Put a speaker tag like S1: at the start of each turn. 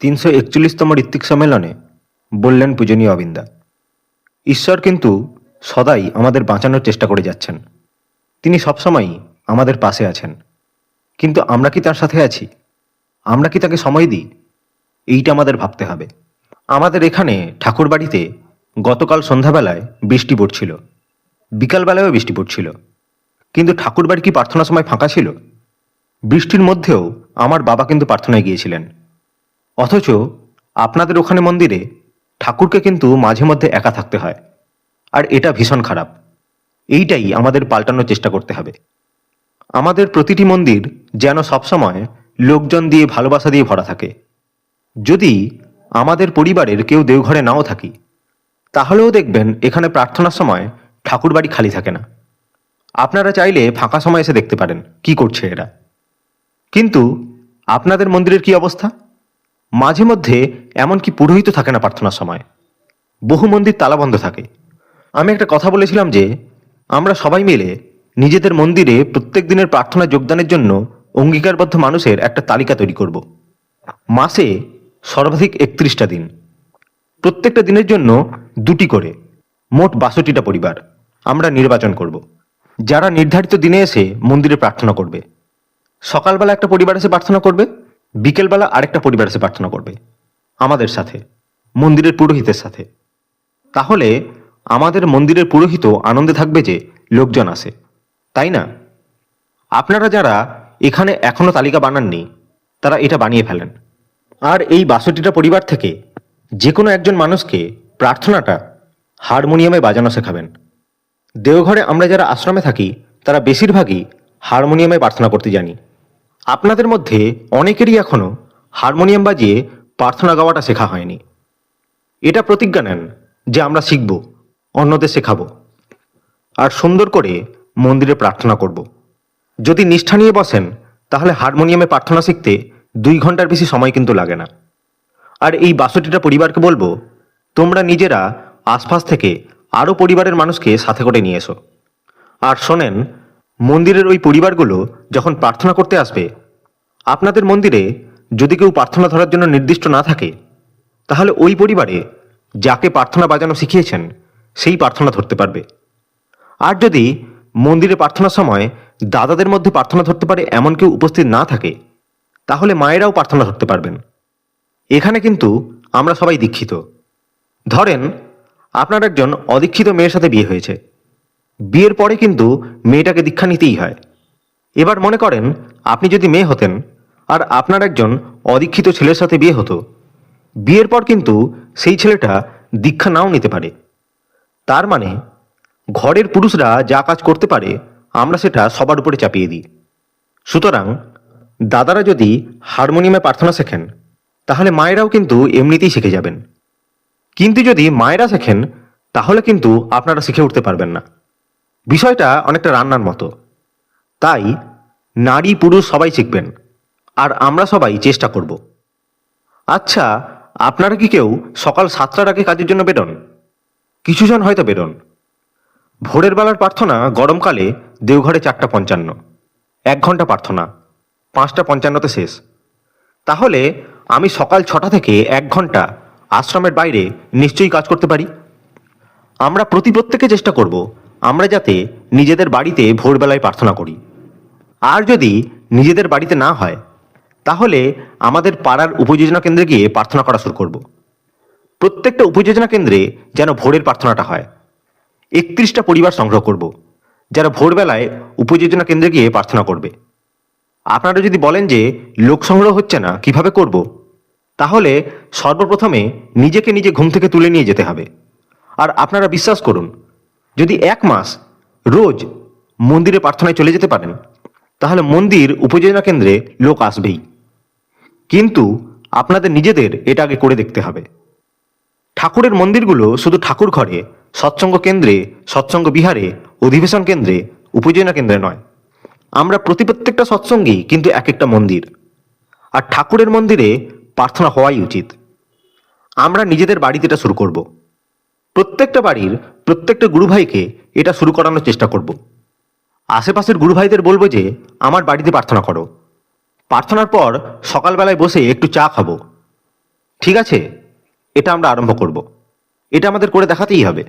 S1: তিনশো একচল্লিশতম ঋত্বিক সম্মেলনে বললেন পূজনীয় অবিন্দা, ঈশ্বর কিন্তু সদাই আমাদের বাঁচানোর চেষ্টা করে যাচ্ছেন। তিনি সবসময়ই আমাদের পাশে আছেন। কিন্তু আমরা কি তার সাথে আছি? আমরা কি তাকে সময় দিই? এইটা আমাদের ভাবতে হবে। আমাদের এখানে ঠাকুর বাড়িতে গতকাল সন্ধ্যাবেলায় বৃষ্টি পড়ছিল। বিকালবেলায়ও বৃষ্টি পড়ছিল। কিন্তু ঠাকুর বাড়ি কি প্রার্থনার সময় ফাঁকা ছিল? বৃষ্টির মধ্যেও আমার বাবা কিন্তু প্রার্থনায় গিয়েছিলেন। অথচ আপনাদের ওখানে মন্দিরে ঠাকুরকে কিন্তু মাঝে মধ্যে একা থাকতে হয়। আর এটা ভীষণ খারাপ। এইটাই আমাদের পাল্টানোর চেষ্টা করতে হবে। আমাদের প্রতিটি মন্দির যেন সবসময় লোকজন দিয়ে ভালোবাসা দিয়ে ভরা থাকে। যদি আমাদের পরিবারের কেউ দেওঘরে নাও থাকি, তাহলেও দেখবেন এখানে প্রার্থনার সময় ঠাকুর বাড়ি খালি থাকে না। আপনারা চাইলে ফাঁকা সময় এসে দেখতে পারেন কি করছে এরা। কিন্তু আপনাদের মন্দিরের কি অবস্থা? মাঝে মধ্যে এমনকি পুরোহিত থাকে না প্রার্থনার সময়। বহু মন্দির তালাবন্ধ থাকে। আমি একটা কথা বলেছিলাম যে, আমরা সবাই মিলে নিজেদের মন্দিরে প্রত্যেক দিনের প্রার্থনা যোগদানের জন্য অঙ্গীকারবদ্ধ মানুষের একটা তালিকা তৈরি করব। মাসে সর্বাধিক একত্রিশটা দিন। প্রত্যেকটা দিনের জন্য দুটি করে, মোট বাষট্টিটা পরিবার আমরা নির্বাচন করব। যারা নির্ধারিত দিনে এসে মন্দিরে প্রার্থনা করবে, সকালবেলা একটা পরিবার এসে প্রার্থনা করবে বিকেলবেলা আরেকটা পরিবার এসে প্রার্থনা করবে, আমাদের সাথে, মন্দিরের পুরোহিতের সাথে। তাহলে আমাদের মন্দিরের পুরোহিত আনন্দে থাকবে যে লোকজন আসে তাই না? আপনারা যারা এখানে এখনও তালিকা বানাননি, তারা এটা বানিয়ে ফেলেন। আর এই বাষট্টিটা পরিবার থেকে যে কোনো একজন মানুষকে প্রার্থনাটা হারমোনিয়ামে বাজানো শেখাবেন। দেওঘরে আমরা যারা আশ্রমে থাকি, তারা বেশিরভাগই হারমোনিয়ামে প্রার্থনা করতে জানি। আপনাদের মধ্যে অনেকেরই এখনও হারমোনিয়াম বাজিয়ে প্রার্থনা গাওয়াটা শেখা হয়নি। এটা প্রতিজ্ঞা নেন যে আমরা শিখব, অন্যদের শেখাবো আর সুন্দর করে মন্দিরে প্রার্থনা করব। যদি নিষ্ঠা নিয়ে বসেন, তাহলে হারমোনিয়ামে প্রার্থনা শিখতে দুই ঘণ্টার বেশি সময় কিন্তু লাগে না। আর এই বাষট্টিটা পরিবারকে বলব, তোমরা নিজেরা আশপাশ থেকে আরও পরিবারের মানুষকে সাথে করে নিয়ে এসো। আর শোনেন মন্দিরের ওই পরিবারগুলো যখন প্রার্থনা করতে আসবে, আপনাদের মন্দিরে যদি কেউ প্রার্থনা ধরার জন্য নির্দিষ্ট না থাকে, তাহলে ওই পরিবারে যাকে প্রার্থনা বাজানো শিখিয়েছেন, সেই প্রার্থনা ধরতে পারবে। আর যদি মন্দিরে প্রার্থনার সময় দাদাদের মধ্যে প্রার্থনা ধরতে পারে এমন কেউ উপস্থিত না থাকে, তাহলে মায়েরাও প্রার্থনা ধরতে পারবেন। এখানে কিন্তু আমরা সবাই দীক্ষিত। ধরেন, আপনার একজন অদীক্ষিত মেয়ের সাথে বিয়ে হয়েছে। বিয়ের পরে কিন্তু মেয়েটাকে দীক্ষা নিতেই হয়। এবার মনে করেন, আপনি যদি মেয়ে হতেন আর আপনার একজন অদীক্ষিত ছেলের সাথে বিয়ে হতো, বিয়ের পর কিন্তু সেই ছেলেটা দীক্ষা নাও নিতে পারে। তার মানে ঘরের পুরুষরা যা কাজ করতে পারে, আমরা সেটা সবার উপরে চাপিয়ে দিই। সুতরাং, দাদারা যদি হারমোনিয়ামে প্রার্থনা শেখেন, তাহলে মায়েরাও কিন্তু এমনিতেই শিখে যাবেন। কিন্তু যদি মায়েরা শেখেন, তাহলে কিন্তু আপনারা শিখে উঠতে পারবেন না। বিষয়টা অনেকটা রান্নার মতো। তাই নারী পুরুষ সবাই শিখবেন, আর আমরা সবাই চেষ্টা করব। আচ্ছা আপনারা কি কেউ সকাল সাতটার আগে কাজের জন্য বেরোন? কিছুজন হয়তো বেরোন। ভোরের বেলার প্রার্থনা গরমকালে দেওঘরে চারটা পঞ্চান্ন। এক ঘণ্টা প্রার্থনা, পাঁচটা পঞ্চান্নতে শেষ। তাহলে আমি সকাল ছটা থেকে এক ঘণ্টা আশ্রমের বাইরে নিশ্চয়ই কাজ করতে পারি? আমরা প্রতি প্রত্যেকে চেষ্টা করব আমরা যাতে নিজেদের বাড়িতে ভোরবেলায় প্রার্থনা করি। আর যদি নিজেদের বাড়িতে না হয়, তাহলে আমাদের পাড়ার উপযোজনা কেন্দ্রে গিয়ে প্রার্থনা করা শুরু করব। প্রত্যেকটা উপযোজনা কেন্দ্রে যেন ভোরের প্রার্থনাটা হয়। একত্রিশটা পরিবার সংগ্রহ করব, যারা ভোরবেলায় উপযোজনা কেন্দ্রে গিয়ে প্রার্থনা করবে। আপনারা যদি বলেন যে লোক সংগ্রহ হচ্ছে না, কীভাবে করব? তাহলে সর্বপ্রথমে নিজেকে নিজে ঘুম থেকে তুলে নিয়ে যেতে হবে। আর আপনারা বিশ্বাস করুন যদি এক মাস রোজ মন্দিরে প্রার্থনায় চলে যেতে পারেন, তাহলে মন্দির উপযোজনা কেন্দ্রে লোক আসবেই। কিন্তু আপনাদের নিজেদের এটা আগে করে দেখতে হবে। ঠাকুরের মন্দিরগুলো শুধু ঠাকুর ঘরে, সৎসঙ্গ কেন্দ্রে, সৎসঙ্গ বিহারে, অধিবেশন কেন্দ্রে উপজনা কেন্দ্রে নয়। আমরা প্রতি প্রত্যেকটা সৎসঙ্গেই কিন্তু এক একটা মন্দির। আর ঠাকুরের মন্দিরে প্রার্থনা হওয়াই উচিত। আমরা নিজেদের বাড়িতে এটা শুরু করব। প্রত্যেকটা বাড়ির প্রত্যেকটা গুরু ভাইকে এটা শুরু করানোর চেষ্টা করব। আশেপাশের গুরু ভাইদের বলব যে, আমার বাড়িতে প্রার্থনা করো। প্রার্থনার পর সকালবেলায় বসে একটু চা খাব। ঠিক আছে? এটা আমরা আরম্ভ করব। এটা আমাদের করে দেখাতেই হবে।